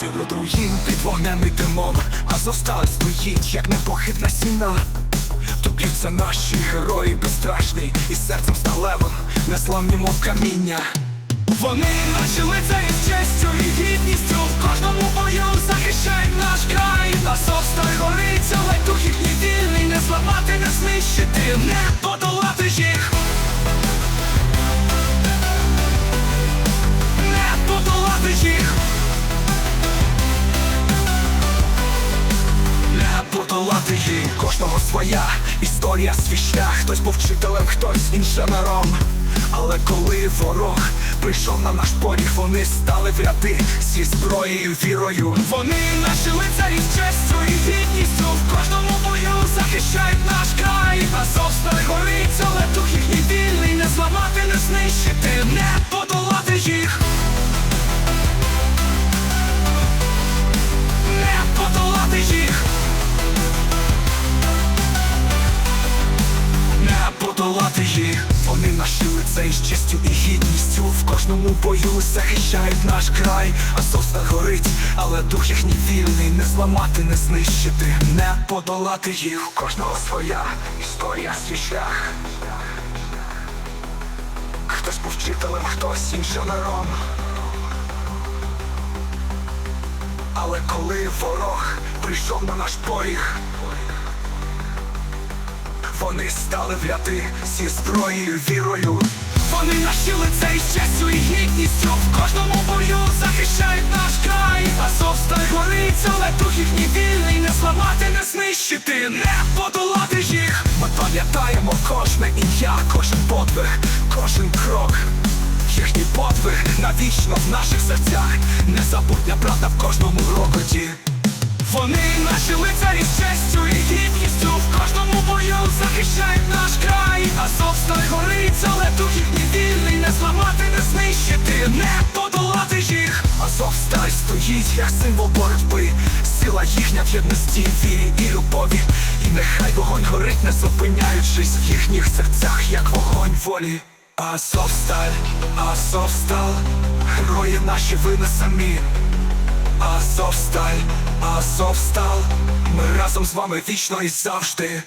Сили руїн під вогнем і димом Азовсталь стоїть, як непохитна стіна. Тобі наші герої безстрашні І серцем сталевим, несламні мов каміння. Вони наші лицарі з честю і гідністю. В кожному бою захищають наш край. Азовсталь горить, але дух їхній вільний. Не зламати, не знищити, не подолати її кожного своя історія, свій хтось був вчителем, хтось інженером. Але коли ворог прийшов на наш поріг, вони стали в ряди зі зброєю, вірою. Вони наші лицарі з честю і гідністю в кожному бою захищають наш край. Азовсталь горить, але дух їхній вільний, не зламати, не знищити, не подолати Вони наші лицей з честю і гідністю. В кожному бою захищають наш край. Азовсталь горить, але дух їхній вільний. Не зламати, не знищити, не подолати їх. Кожного своя історія, свій шлях. Хтось був вчителем, хтось інженером. Але коли ворог прийшов на наш поріг вони стали в ряди зі зброєю, вірою. Вони наші лицей з честю і гідністю. В кожному бою захищають наш край. Азовсталь горить, але дух їхній вільний. Не зламати, не знищити, не подолати їх. Ми пам'ятаємо кожне ім'я, кожен подвиг, кожен крок. Їхній подвиг навічно в наших серцях. Незабутня правда в кожному рокоті вони наші лицарі Азовсталь горить, але дух їхній вільний Не зламати, не знищити, не подолати їх. Азовсталь стоїть, як символ боротьби. Сила їхня в єдності, вірі і любові. І нехай вогонь горить, не зупиняючись В їхніх серцях, як вогонь волі. Азовсталь, Азовсталь, герої наші ви не самі. Азовсталь, Азовстал, ми разом з вами вічно і завжди.